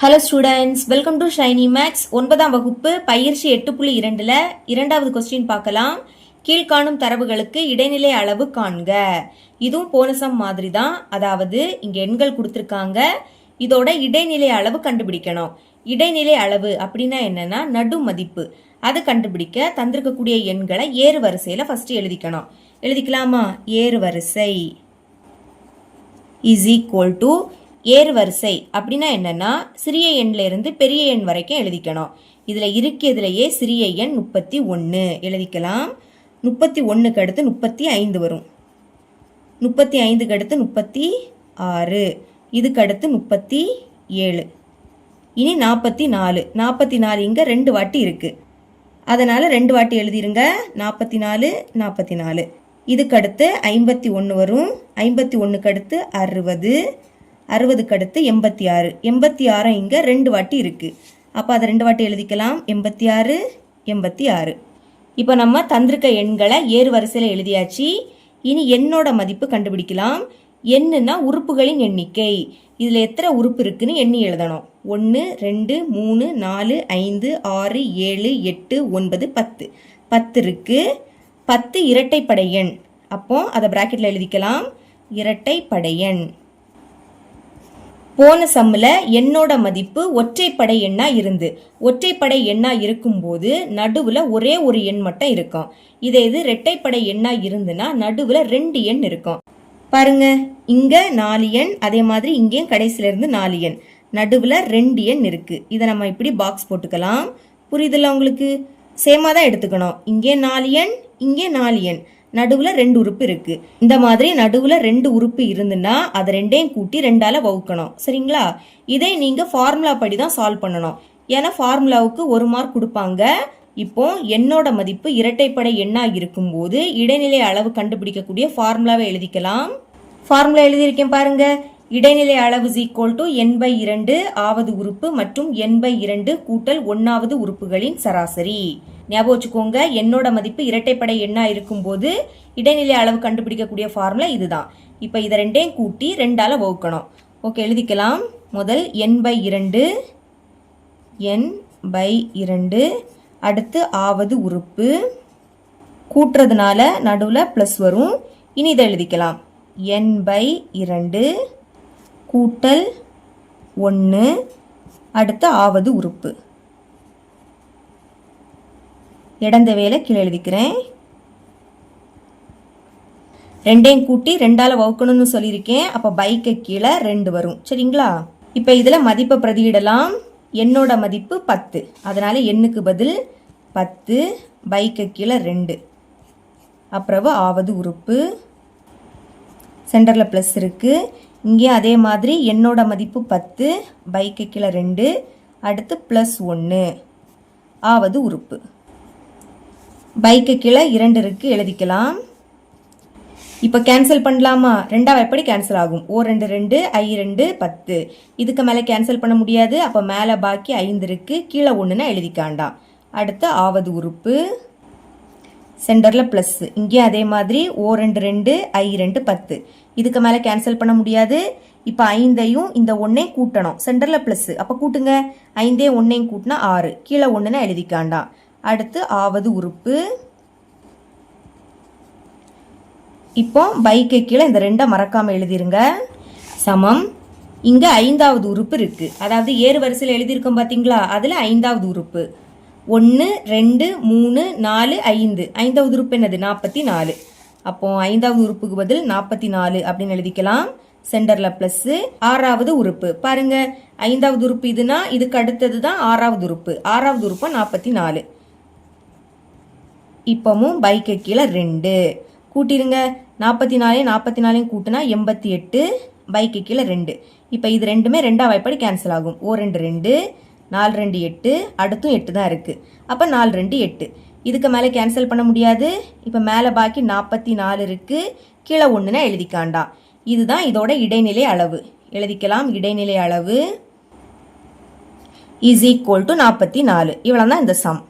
Hello students welcome to Shiny Max ஒன்பதாம் வகுப்பு பயிற்சி எட்டு புள்ளி இரண்டில் இரண்டாவது கொஸ்டின் பார்க்கலாம். கீழ்காணும் தரவுகளுக்கு இடைநிலை அளவு காண்க. இதுவும் போனசம் மாதிரி தான் அதாவது இங்கே எண்கள் கொடுத்துருக்காங்க. இதோட இடைநிலை அளவு கண்டுபிடிக்கணும். இடைநிலை அளவு அப்படின்னா என்னன்னா நடு மதிப்பு. அது கண்டுபிடிக்க தந்திருக்கக்கூடிய எண்களை ஏறு வரிசையில் ஃபர்ஸ்ட் எழுதிக்கணும். எழுதிக்கலாமா? ஏறு வரிசை இஸ் ஈக்குவல் டு ஏறுவரிசை அப்படின்னா என்னன்னா சிறிய எண்ல இருந்து பெரிய எண் வரைக்கும் எழுதிக்கணும். இதில் இருக்கிறதுலையே சிறிய எண் முப்பத்தி ஒன்று எழுதிக்கலாம். முப்பத்தி ஒன்றுக்கு அடுத்து முப்பத்தி ஐந்து வரும். முப்பத்தி ஐந்துக்கு அடுத்து முப்பத்தி ஆறு. இதுக்கு அடுத்து முப்பத்தி ஏழு. இனி நாற்பத்தி நாலு. நாற்பத்தி நாலு இங்கே ரெண்டு வாட்டி இருக்குது அதனால் ரெண்டு வாட்டி எழுதிருங்க. நாற்பத்தி நாலு நாற்பத்தி நாலு. இதுக்கு அடுத்து ஐம்பத்தி ஒன்று வரும். ஐம்பத்தி ஒன்றுக்கு அடுத்து அறுபது. அறுபதுக்கு அடுத்து எண்பத்தி ஆறு. எண்பத்தி ஆறும் இங்கே ரெண்டு வாட்டி இருக்குது அப்போ அதை ரெண்டு வாட்டி எழுதிக்கலாம். எண்பத்தி ஆறு எண்பத்தி ஆறு. இப்போ நம்ம தந்திருக்க எண்களை ஏறு வரிசையில் எழுதியாச்சு. இனி எண்ணோட மதிப்பு கண்டுபிடிக்கலாம். எண்ணுன்னா உறுப்புகளின் எண்ணிக்கை. இதில் எத்தனை உறுப்பு இருக்குன்னு எண்ணி எழுதணும். ஒன்று ரெண்டு மூணு நாலு ஐந்து ஆறு ஏழு எட்டு ஒன்பது பத்து. பத்து இருக்கு. பத்து இரட்டைப்படை எண். அப்போ அதை பிராக்கெட்டில் எழுதிக்கலாம். இரட்டைப்படை எண். போன சம்மில் என்னோட மதிப்பு ஒற்றைப்படை எண்ணாக இருந்து ஒற்றைப்படை எண்ணாக இருக்கும்போது நடுவில் ஒரே ஒரு எண் மட்டும் இருக்கும். இதே இது ரெட்டைப்படை எண்ணாக இருந்துன்னா நடுவில் ரெண்டு எண் இருக்கும். பாருங்க இங்கே நாலு எண் அதே மாதிரி இங்கேயும் கடைசியிலேருந்து நாலு எண். நடுவில் ரெண்டு எண் இருக்குது இதை நம்ம இப்படி பாக்ஸ் போட்டுக்கலாம். புரியுதுல்ல உங்களுக்கு? சேமாக தான் எடுத்துக்கணும். இங்கே நாலு எண் இங்கே நாலு எண். நடுவில் ரெண்டு உறுப்பு இருக்கு. இந்த மாதிரி நடுவில் ரெண்டு உறுப்பு இருந்துன்னா அதை ரெண்டையும் கூட்டி ரெண்டால வகுக்கணும். சரிங்களா? இதை நீங்க ஃபார்முலா படி தான் சால்வ் பண்ணணும். ஏன்னா ஃபார்முலாவுக்கு ஒரு மார்க் கொடுப்பாங்க. இப்போ என்னோட மதிப்பு இரட்டைப்படை எண்ணா இருக்கும்போது இடைநிலை அளவு கண்டுபிடிக்கக்கூடிய ஃபார்முலாவை எழுதிக்கலாம். ஃபார்முலா எழுதியிருக்கேன் பாருங்க. இடைநிலை அளவு ஈக்குவல் டு என் பை இரண்டு ஆவது உறுப்பு மற்றும் என் பை இரண்டு கூட்டல் ஒன்னாவது உறுப்புகளின் சராசரி. ஞாபகம் வச்சுக்கோங்க என்னோட மதிப்பு இரட்டைப்படை எண்ணாக இருக்கும்போது இடைநிலை அளவு கண்டுபிடிக்கக்கூடிய ஃபார்முலா இதுதான். இப்போ இதை ரெண்டையும் கூட்டி ரெண்டால் வகுக்கணும். ஓகே எழுதிக்கலாம். முதல் என் பை இரண்டு என் பை இரண்டு அடுத்து ஆவது உறுப்பு. கூட்டுறதுனால நடுவில் ப்ளஸ் வரும். இனி இதை எழுதிக்கலாம். என் பை இரண்டு கூட்டல் ஒன்று அடுத்து ஆவது உறுப்பு. இடந்த வேலை கீழே எழுதிக்கிறேன். ரெண்டையும் கூட்டி ரெண்டால் வகுக்கணும்னு சொல்லியிருக்கேன். அப்போ பைக்கு கீழே ரெண்டு வரும். சரிங்களா? இப்போ இதில் மதிப்பை பிரதியிடலாம். என்னோட மதிப்பு பத்து. அதனால் எண்ணுக்கு பதில்? பத்து. பைக்கு கீழே ரெண்டு. அப்புறவு ஆவது உறுப்பு. சென்டரில் ப்ளஸ் இருக்குது இங்கே அதே மாதிரி என்னோட மதிப்பு பத்து பைக்கு கீழே ரெண்டு அடுத்து ப்ளஸ் ஒன்று ஆவது உறுப்பு. பைக்கு கீழே இரண்டு இருக்குது எழுதிக்கலாம். இப்போ கேன்சல் பண்ணலாமா? ரெண்டாவது எப்படி கேன்சல் ஆகும்? ஓ ரெண்டு ரெண்டு ஐ ரெண்டு பத்து. இதுக்கு மேலே கேன்சல் பண்ண முடியாது. அப்போ மேலே பாக்கி ஐந்து இருக்குது கீழே ஒன்றுனா எழுதிக்காண்டாம். அடுத்து ஆவது உறுப்பு. சென்டரில் ப்ளஸ்ஸு இங்கேயும் அதே மாதிரி. ஓ ரெண்டு ரெண்டு ஐ ரெண்டு பத்து. இதுக்கு மேலே கேன்சல் பண்ண முடியாது. இப்போ ஐந்தையும் இந்த ஒன்றையும் கூட்டணும். சென்டரில் ப்ளஸ்ஸு அப்போ கூட்டுங்க. ஐந்தே ஒன்றையும் கூட்டினா ஆறு. கீழே ஒன்றுனா எழுதிக்காண்டாம். அடுத்து ஆவது உறுப்பு. இப்போ பைக்கு கீழே இந்த ரெண்டை மறக்காம எழுதிருங்க. சமம். இங்க ஐந்தாவது உறுப்பு இருக்கு. அதாவது ஏறு வரிசையில் எழுதியிருக்கோம் பார்த்தீங்களா அதுல ஐந்தாவது உறுப்பு. ஒன்று ரெண்டு மூணு நாலு ஐந்து. ஐந்தாவது உறுப்பு என்னது? நாற்பத்தி நாலு அப்போ ஐந்தாவது உறுப்புக்கு பதில் நாற்பத்தி நாலு அப்படின்னு எழுதிக்கலாம். சென்டர்ல பிளஸ் ஆறாவது உறுப்பு. பாருங்க. ஐந்தாவது உறுப்பு இதுனா இதுக்கு அடுத்தது தான் ஆறாவது உறுப்பு. ஆறாவது உறுப்பு நாற்பத்தி நாலு இப்போவும் பைக்கு கீழே ரெண்டு. கூட்டிருங்க. நாற்பத்தி நாலையும் நாற்பத்தி நாலையும் கூட்டினா எண்பத்தி எட்டு பைக்கு கீழே ரெண்டு. இப்போ இது ரெண்டுமே ரெண்டாம் வாய்ப்பாடு கேன்சல் ஆகும். ஓ ரெண்டு ரெண்டு நாலு ரெண்டு எட்டு அடுத்தும் எட்டு தான் இருக்குது அப்போ நாலு ரெண்டு எட்டு. இதுக்கு மேலே கேன்சல் பண்ண முடியாது. இப்போ மேலே பாக்கி நாற்பத்தி நாலு இருக்குது கீழே ஒன்றுனா எழுதிக்காண்டா. இதுதான் இதோட இடைநிலை அளவு. எழுதிக்கலாம். இடைநிலை அளவு இஸ் ஈக்குவல் டு நாற்பத்தி நாலு இவ்வளோ தான் இந்த சம்